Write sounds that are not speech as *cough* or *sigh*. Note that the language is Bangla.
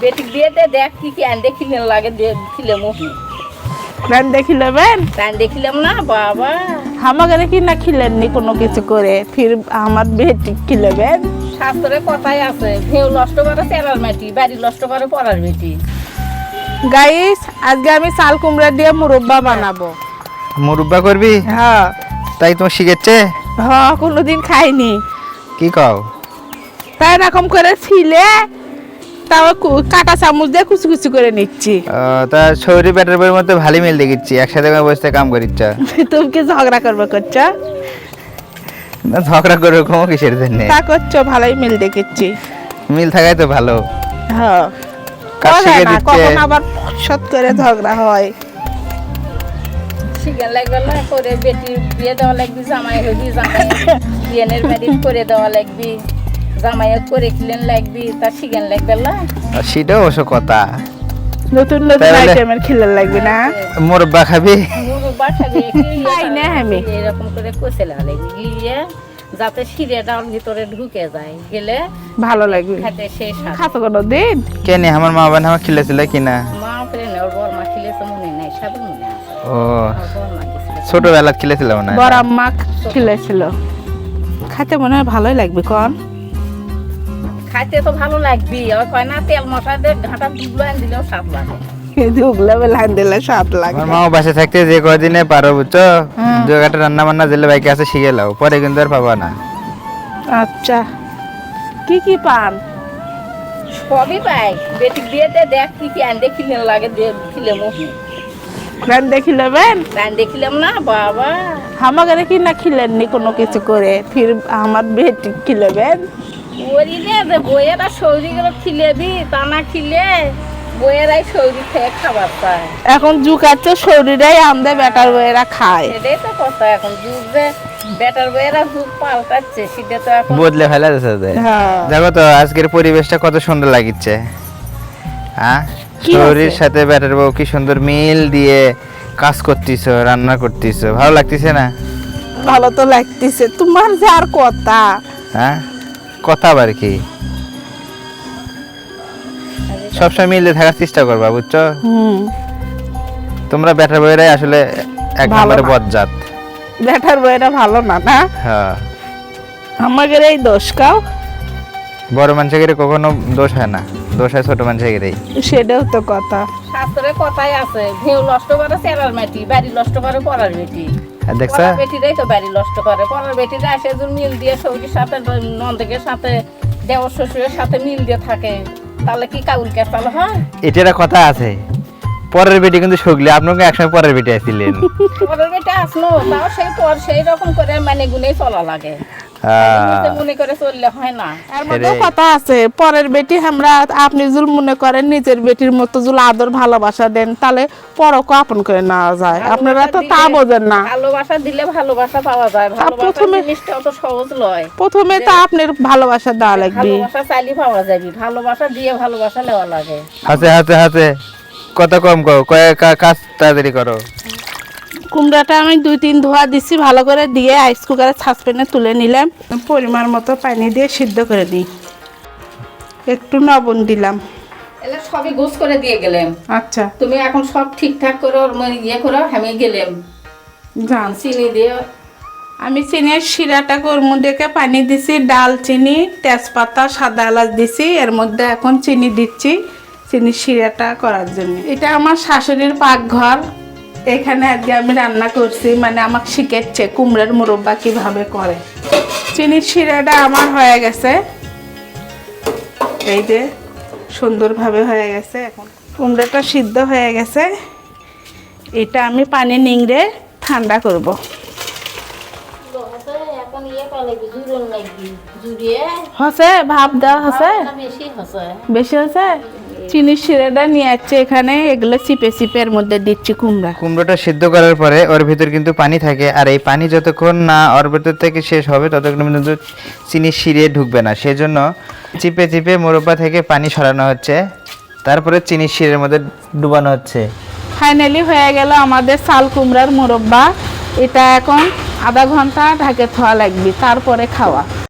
বেটি দিয়ে দে দেখ কি কি আন দেখিলে লাগে দেখিলে মুহি প্ল্যান দেখি নেবেন? তাই দেখিলাম না বাবা। আমাকে কি না খিলেননি কোনো কিছু করে ফির আমার বেটি খিলেবেন শাস্ত্রে কথাই আছে ভেউ নষ্ট করে তেরার মাটি বাড়ি নষ্ট করে পড়ার বেটি। গাইস আজকে আমি চাল কুমড়া দিয়ে মুরব্বা বানাবো। মুরব্বা করবি? হ্যাঁ। তাই তোমার শিখেছে? হ্যাঁ কোনোদিন খাইনি। কি কও? তাই এরকম করে ছিলে তাও কাঁটা চামচ দিয়ে কুচি কুচি করে নিচ্ছি। তা শরীর ব্যাটার বইয়ের মধ্যে ভালো মিল দেখিচ্ছি একসাথে বসে কাম করিচ্ছ। *laughs* তুমি কি ঝগড়া করবে করছ? না ঝগড়া করে কোনো কিসের জন্য? তা করছ ভালোই মিল দেখেছি মিল থাকাই তো ভালো। হ্যাঁ কখন আবার সৎ করে ঝগড়া হয়? শিখে লাগবে করে বেটি বিয়ে দেওয়া লাগবি জামাই হবি জামাই বিয়েনের ম্যারিজ করে দেওয়া লাগবি। জামাই করে খিলেন লাগবি তার শিখেন লাগবে না। আর সেটাও অবশ্য কথা। নতুন নতুন আইটেমের খিলে লাগবে না? মুরব্বা খাবি? মুরু বাসাবে খাই না আমি। এরকম করে কষে লাগবে গিয়ে যাতে শিরে ডাল ভিতরে ঢুকে যায় গেলে ভালো লাগবে। খাতে সেই স্বাদ। খাতো কোনো দিন? কেন আমার মা বাবা আমার খিলেছিল কিনা? মা ফেরে নেওয়ার বর মা খিলেছে মনে নাই সব মনে আছে ও। মা ছোটবেলা খিলেছিলাম না? বড় আম্মা খিলেছিল। খাইতে মনে হয় ভালোই লাগবে কন? খাইতে তো ভালো লাগবি কয় না তেল মশলা দিয়ে ঘাটা দুবলো আন দিলেও স্বাদ লাগে। কিন্তু ওগুলো দিলে স্বাদ লাগে। আমার মা বাসে থাকতে যে কদিনে পারো বুঝছ। রান্না বান্না দিলে বাইকে আছে শিখে লাও। পরে কিন্তু আর পাবা না। আচ্ছা। কি কি পান? সবই পাই। বেটি বিয়েতে দেখ কি কি আন লাগে দেখি দেখিলাম না বাবা। আমাকে কি না খিলেননি কোনো কিছু করে? ফির আমার বেটি খিলেবেন? ওরিলে যে বইয়েরা সৌরি গুলো খিলেবি তা না খিলে বইয়েরাই সৌরি খেয়ে খাবার পায়। এখন জুকাচ্ছে শরীরেই আমদে বেটার বইয়েরা খায়। এটাই তো কথা এখন যুগ যে বেটার বইয়েরা যুগ পাল্টাচ্ছে সেটা তো এখন বদলে ফেলা যাচ্ছে হ্যাঁ। দেখো তো আজকের পরিবেশটা কত সুন্দর লাগিচ্ছে। হ্যাঁ? সাথে ব্যাটার বউ কি সুন্দর মিল দিয়ে কাজ করতেছো রান্না করতেছো। ভালো লাগতেছে না? ভালো তো লাগতেছে তোমার যে আর কথা। হ্যাঁ? কথা আর কি? সবসময় মিলে থাকার চেষ্টা করবা বুঝছ? হুম। তোমরা ব্যাটার বইয়েরাই আসলে এক ভালো নম্বরে না। বদজাত। বেটার বইয়েরা ভালো না না? হ্যাঁ। আমাদের এই দোষ কাও? বড় মানুষের কখনো দোষ হয় না দোষ হয় ছোট মানুষের সেটাও তো কথা। শাস্ত্রে কথাই আছে ভেউ নষ্ট করে চেরার মাটি বাড়ি নষ্ট করে পড়ার বেটি দেখছ? বেটিরাই তো বাড়ি নষ্ট করে। পড়ার বেটিরা আসে যে মিল দিয়ে সৌরির সাথে নন্দেকের সাথে দেওয়ার শ্বশুরের সাথে মিল দিয়ে থাকে। তাহলে কি কাউল তাহলে হয়? এটার কথা আছে। পরের বেটি কিন্তু শুকলে আপনাকে একসময় পরের বেটি আসছিলেন পরের বেটা আসলো তাও সেই পর সেই রকম করে মানে গুনেই চলা লাগে। হ্যাঁ। মনে করে চললে হয় না। এর মধ্যেও কথা আছে পরের বেটি আমরা আপনি জুল মনে করেন নিজের বেটির মতো জুল আদর ভালোবাসা দেন তাহলে পরকে আপন করে নেওয়া যায়। আপনারা তো তা বোঝেন না। ভালোবাসা দিলে ভালোবাসা পাওয়া যায়। ভালোবাসা প্রথমে- জিনিসটা অত সহজ নয়। প্রথমে তো আপনার ভালোবাসা দেওয়া লাগবে। ভালোবাসা চাইলে পাওয়া যাবে। ভালোবাসা দিয়ে ভালোবাসা নেওয়া লাগে। হাতে হাতে হাতে কত কম কো কয়েক কাজ তাড়াতাড়ি করো। কুমড়াটা আমি দুই তিন ধোয়া দিছি ভালো করে দিয়ে আইস কুকারে ছাসপেনে তুলে নিলাম। পরিমাণ মতো পানি দিয়ে সিদ্ধ করে দিই। একটু লবণ দিলাম। এলে সবই গোস করে দিয়ে গেলাম। আচ্ছা। তুমি এখন সব ঠিকঠাক করে ইয়ে করো আমি গেলাম। জান। চিনি দিয়ে আমি চিনির শিরাটা ওর মধ্যে কে পানি দিছি ডাল চিনি তেজপাতা সাদা এলাচ দিছি এর মধ্যে এখন চিনি দিচ্ছি চিনির শিরাটা করার জন্য। এটা আমার শাশুড়ির পাকঘর। এখানে আজকে আমি রান্না করছি মানে আমাকে শিখেছে কুমড়ের মুরব্বা কীভাবে করে। চিনির শিরাটা আমার হয়ে গেছে। এই যে সুন্দরভাবে হয়ে গেছে এখন। কুমড়োটা সিদ্ধ হয়ে গেছে। এটা আমি পানি নিংড়ে ঠান্ডা করব। হসে ভাব দেওয়া হসে? বেশি হসে। বেশি হসে? চিনির শিরাটা নিয়ে যাচ্ছে এখানে এগুলো চিপে চিপে এর মধ্যে দিচ্ছি কুমড়া। কুমড়োটা সিদ্ধ করার পরে ওর ভিতর কিন্তু পানি থাকে আর এই পানি যতক্ষণ না ওর ভিতর থেকে শেষ হবে ততক্ষণ কিন্তু চিনি শিরে ঢুকবে না। সেজন্য চিপে চিপে মোরব্বা থেকে পানি সরানো হচ্ছে তারপরে চিনি শিরের মধ্যে ডুবানো হচ্ছে। ফাইনালি হয়ে গেল আমাদের চাল কুমড়ার মোরব্বা। এটা এখন আধা ঘণ্টা ঢাকে থোয়া লাগবে তারপরে খাওয়া।